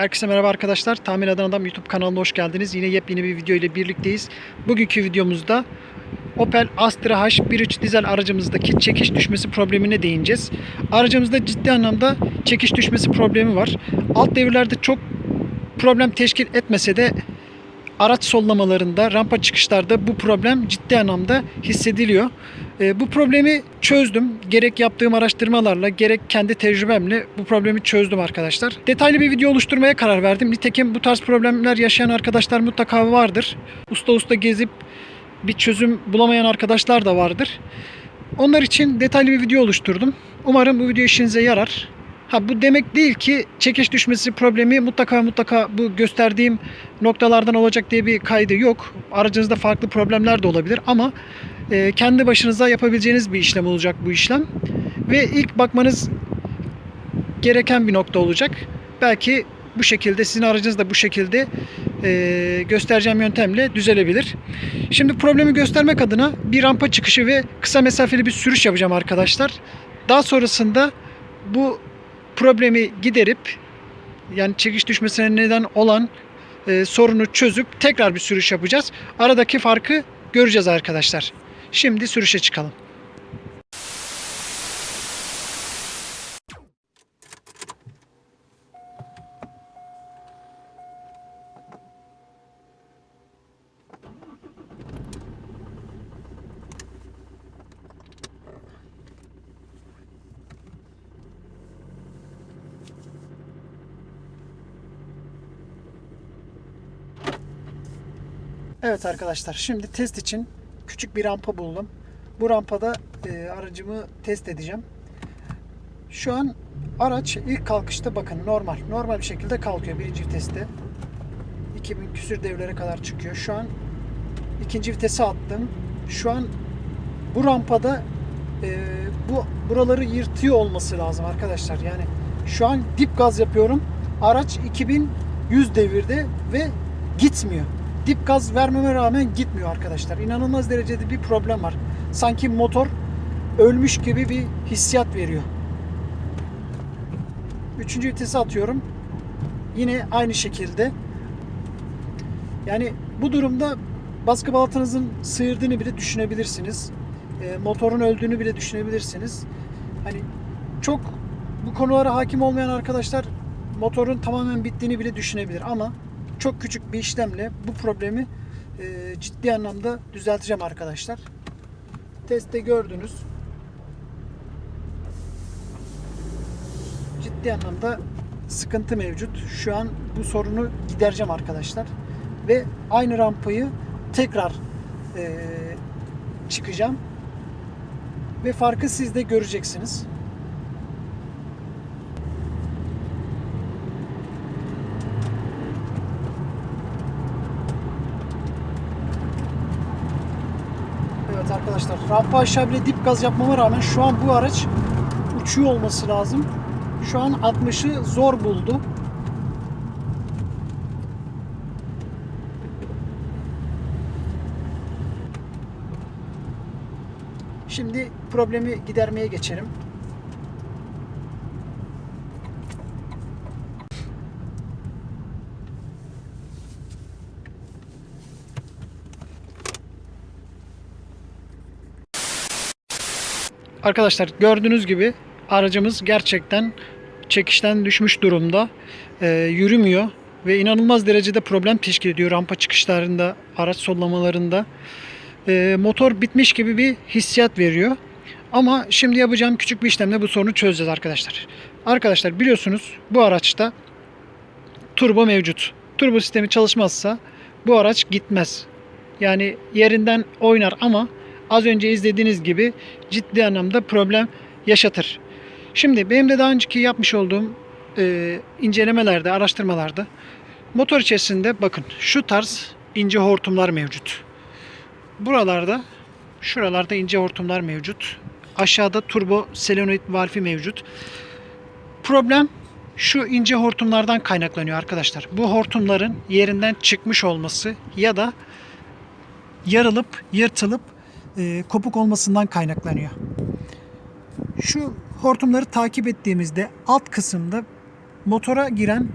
Herkese merhaba arkadaşlar. Tamir Eden Adam YouTube kanalına hoş geldiniz. Yine yepyeni bir video ile birlikteyiz. Bugünkü videomuzda Opel Astra H13 dizel aracımızdaki çekiş düşmesi problemine değineceğiz. Aracımızda ciddi anlamda çekiş düşmesi problemi var. Alt devirlerde çok problem teşkil etmese de araç sollamalarında, rampa çıkışlarda bu problem ciddi anlamda hissediliyor. E, bu problemi çözdüm. Gerek yaptığım araştırmalarla, gerek kendi tecrübemle bu problemi çözdüm arkadaşlar. Detaylı bir video oluşturmaya karar verdim. Nitekim bu tarz problemler yaşayan arkadaşlar mutlaka vardır. Usta usta gezip bir çözüm bulamayan arkadaşlar da vardır. Onlar için detaylı bir video oluşturdum. Umarım bu video işinize yarar. Ha bu demek değil ki çekiş düşmesi problemi mutlaka mutlaka bu gösterdiğim noktalardan olacak diye bir kaydı yok. Aracınızda farklı problemler de olabilir ama e, kendi başınıza yapabileceğiniz bir işlem olacak bu işlem. Ve ilk bakmanız gereken bir nokta olacak. Belki bu şekilde sizin aracınız da bu şekilde e, göstereceğim yöntemle düzelebilir. Şimdi problemi göstermek adına bir rampa çıkışı ve kısa mesafeli bir sürüş yapacağım arkadaşlar. Daha sonrasında bu problemi giderip yani çekiş düşmesine neden olan e, sorunu çözüp tekrar bir sürüş yapacağız. Aradaki farkı göreceğiz arkadaşlar. Şimdi sürüşe çıkalım. Evet arkadaşlar şimdi test için küçük bir rampa buldum. Bu rampada e, aracımı test edeceğim. Şu an araç ilk kalkışta bakın normal. Normal bir şekilde kalkıyor birinci viteste. 2000 küsür devlere kadar çıkıyor. Şu an ikinci vitese attım. Şu an bu rampada e, bu buraları yırtıyor olması lazım arkadaşlar. Yani şu an dip gaz yapıyorum. Araç 2100 devirde ve gitmiyor dip gaz vermeme rağmen gitmiyor arkadaşlar. İnanılmaz derecede bir problem var. Sanki motor ölmüş gibi bir hissiyat veriyor. Üçüncü vitesi atıyorum. Yine aynı şekilde. Yani bu durumda baskı balatınızın sıyırdığını bile düşünebilirsiniz. E, motorun öldüğünü bile düşünebilirsiniz. Hani çok bu konulara hakim olmayan arkadaşlar motorun tamamen bittiğini bile düşünebilir ama çok küçük bir işlemle bu problemi e, ciddi anlamda düzelteceğim arkadaşlar. Testte gördünüz. Ciddi anlamda sıkıntı mevcut. Şu an bu sorunu gidereceğim arkadaşlar. Ve aynı rampayı tekrar e, çıkacağım. Ve farkı siz de göreceksiniz. Evet arkadaşlar rampa aşağı bile dip gaz yapmama rağmen şu an bu araç uçuyor olması lazım. Şu an 60'ı zor buldu. Şimdi problemi gidermeye geçelim. Arkadaşlar gördüğünüz gibi aracımız gerçekten çekişten düşmüş durumda. Ee, yürümüyor ve inanılmaz derecede problem teşkil ediyor rampa çıkışlarında, araç sollamalarında. Ee, motor bitmiş gibi bir hissiyat veriyor. Ama şimdi yapacağım küçük bir işlemle bu sorunu çözeceğiz arkadaşlar. Arkadaşlar biliyorsunuz bu araçta turbo mevcut. Turbo sistemi çalışmazsa bu araç gitmez. Yani yerinden oynar ama az önce izlediğiniz gibi ciddi anlamda problem yaşatır. Şimdi benim de daha önceki yapmış olduğum e, incelemelerde, araştırmalarda motor içerisinde bakın şu tarz ince hortumlar mevcut. Buralarda, şuralarda ince hortumlar mevcut. Aşağıda turbo solenoid valfi mevcut. Problem şu ince hortumlardan kaynaklanıyor arkadaşlar. Bu hortumların yerinden çıkmış olması ya da yarılıp yırtılıp e, kopuk olmasından kaynaklanıyor. Şu hortumları takip ettiğimizde alt kısımda motora giren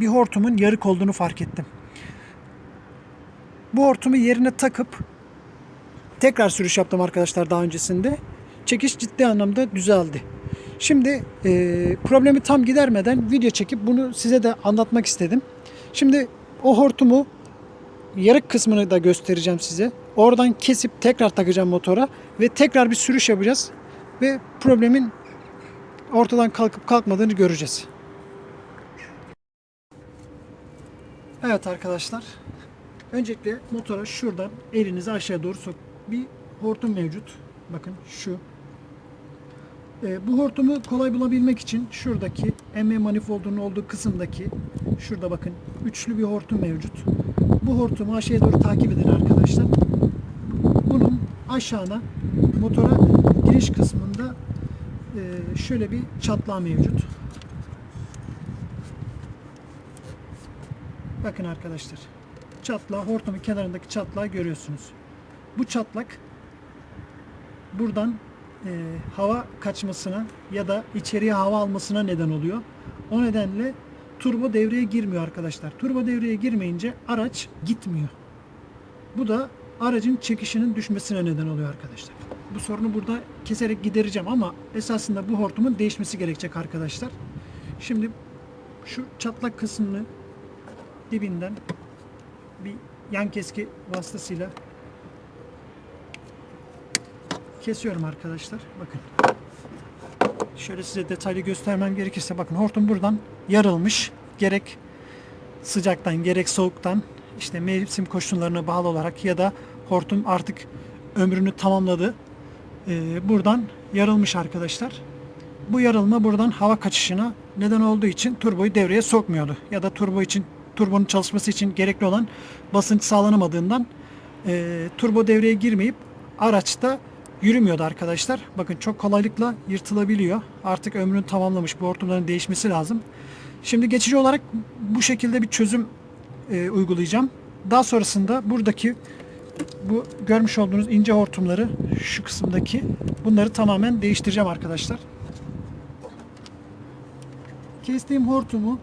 bir hortumun yarık olduğunu fark ettim. Bu hortumu yerine takıp tekrar sürüş yaptım arkadaşlar daha öncesinde. Çekiş ciddi anlamda düzeldi. Şimdi e, problemi tam gidermeden video çekip bunu size de anlatmak istedim. Şimdi o hortumu yarık kısmını da göstereceğim size. Oradan kesip tekrar takacağım motora ve tekrar bir sürüş yapacağız ve problemin ortadan kalkıp kalkmadığını göreceğiz. Evet arkadaşlar. Öncelikle motora şuradan elinizi aşağı doğru sok. Bir hortum mevcut. Bakın şu. Ee, bu hortumu kolay bulabilmek için şuradaki emme manifoldunun olduğu kısımdaki şurada bakın üçlü bir hortum mevcut. Bu hortumu aşağıya doğru takip edin arkadaşlar. Bunun aşağına motora giriş kısmında e, şöyle bir çatlağı mevcut. Bakın arkadaşlar. Çatlağı, hortumun kenarındaki çatlağı görüyorsunuz. Bu çatlak buradan e, hava kaçmasına ya da içeriye hava almasına neden oluyor. O nedenle turbo devreye girmiyor arkadaşlar. Turbo devreye girmeyince araç gitmiyor. Bu da aracın çekişinin düşmesine neden oluyor arkadaşlar. Bu sorunu burada keserek gidereceğim ama esasında bu hortumun değişmesi gerekecek arkadaşlar. Şimdi şu çatlak kısmını dibinden bir yan keski vasıtasıyla kesiyorum arkadaşlar. Bakın. Şöyle size detaylı göstermem gerekirse bakın hortum buradan yarılmış. Gerek sıcaktan gerek soğuktan işte mevsim koşullarına bağlı olarak ya da hortum artık ömrünü tamamladı. Ee, buradan yarılmış arkadaşlar. Bu yarılma buradan hava kaçışına neden olduğu için turboyu devreye sokmuyordu. Ya da turbo için turbonun çalışması için gerekli olan basınç sağlanamadığından e, turbo devreye girmeyip araçta yürümüyordu arkadaşlar. Bakın çok kolaylıkla yırtılabiliyor. Artık ömrünü tamamlamış. Bu hortumların değişmesi lazım. Şimdi geçici olarak bu şekilde bir çözüm e, uygulayacağım. Daha sonrasında buradaki bu görmüş olduğunuz ince hortumları şu kısımdaki bunları tamamen değiştireceğim arkadaşlar. Kestiğim hortumu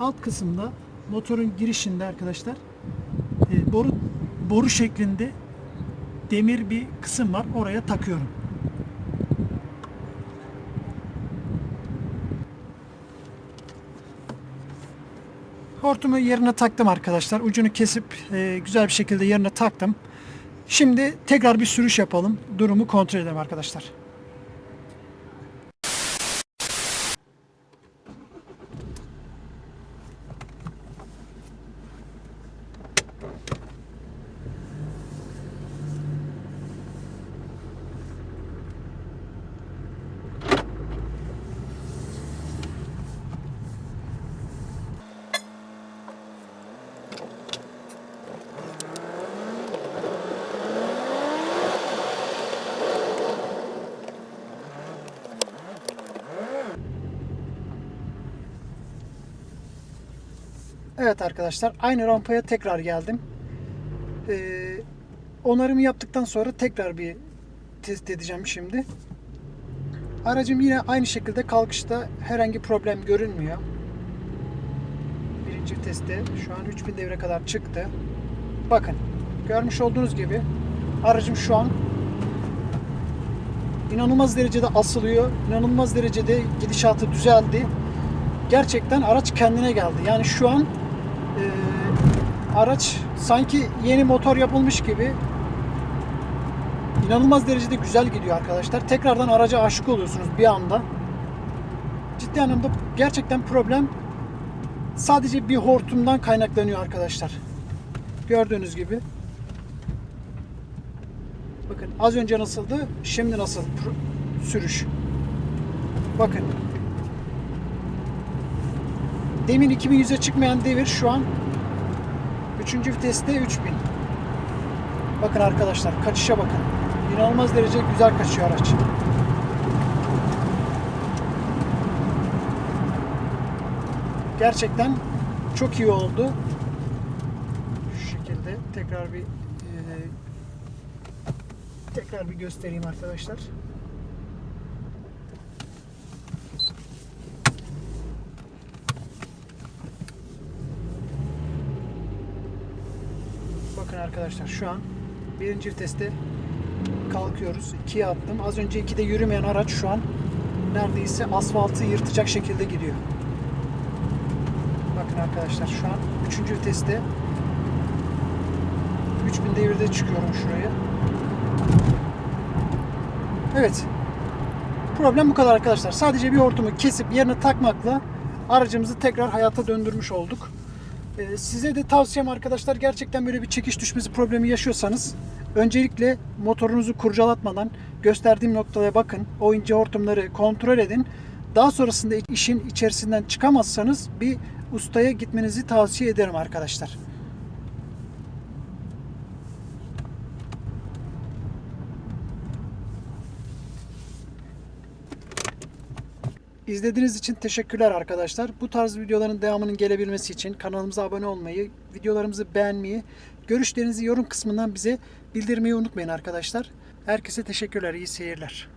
alt kısımda motorun girişinde arkadaşlar e, boru boru şeklinde demir bir kısım var. Oraya takıyorum. Hortumu yerine taktım arkadaşlar. Ucunu kesip e, güzel bir şekilde yerine taktım. Şimdi tekrar bir sürüş yapalım. Durumu kontrol edelim arkadaşlar. Evet arkadaşlar aynı rampaya tekrar geldim. Ee, onarımı yaptıktan sonra tekrar bir test edeceğim şimdi. Aracım yine aynı şekilde kalkışta herhangi problem görünmüyor. Birinci testte şu an 3000 devre kadar çıktı. Bakın görmüş olduğunuz gibi aracım şu an inanılmaz derecede asılıyor. inanılmaz derecede gidişatı düzeldi. Gerçekten araç kendine geldi. Yani şu an araç sanki yeni motor yapılmış gibi inanılmaz derecede güzel gidiyor arkadaşlar. Tekrardan araca aşık oluyorsunuz bir anda. Ciddi anlamda gerçekten problem sadece bir hortumdan kaynaklanıyor arkadaşlar. Gördüğünüz gibi. Bakın az önce nasıldı, şimdi nasıl sürüş. Bakın. Demin 2100'e çıkmayan devir şu an 3. viteste 3000. Bakın arkadaşlar kaçışa bakın. İnanılmaz derece güzel kaçıyor araç. Gerçekten çok iyi oldu. Şu şekilde tekrar bir e, tekrar bir göstereyim arkadaşlar. Arkadaşlar şu an birinci viteste kalkıyoruz. 2'ye attım. Az önce 2'de yürümeyen araç şu an neredeyse asfaltı yırtacak şekilde gidiyor. Bakın arkadaşlar şu an 3. viteste 3000 devirde çıkıyorum şuraya. Evet. Problem bu kadar arkadaşlar. Sadece bir hortumu kesip yerine takmakla aracımızı tekrar hayata döndürmüş olduk. Ee, size de tavsiyem arkadaşlar gerçekten böyle bir çekiş düşmesi problemi yaşıyorsanız öncelikle motorunuzu kurcalatmadan gösterdiğim noktaya bakın. O ince hortumları kontrol edin. Daha sonrasında işin içerisinden çıkamazsanız bir ustaya gitmenizi tavsiye ederim arkadaşlar. İzlediğiniz için teşekkürler arkadaşlar. Bu tarz videoların devamının gelebilmesi için kanalımıza abone olmayı, videolarımızı beğenmeyi, görüşlerinizi yorum kısmından bize bildirmeyi unutmayın arkadaşlar. Herkese teşekkürler, iyi seyirler.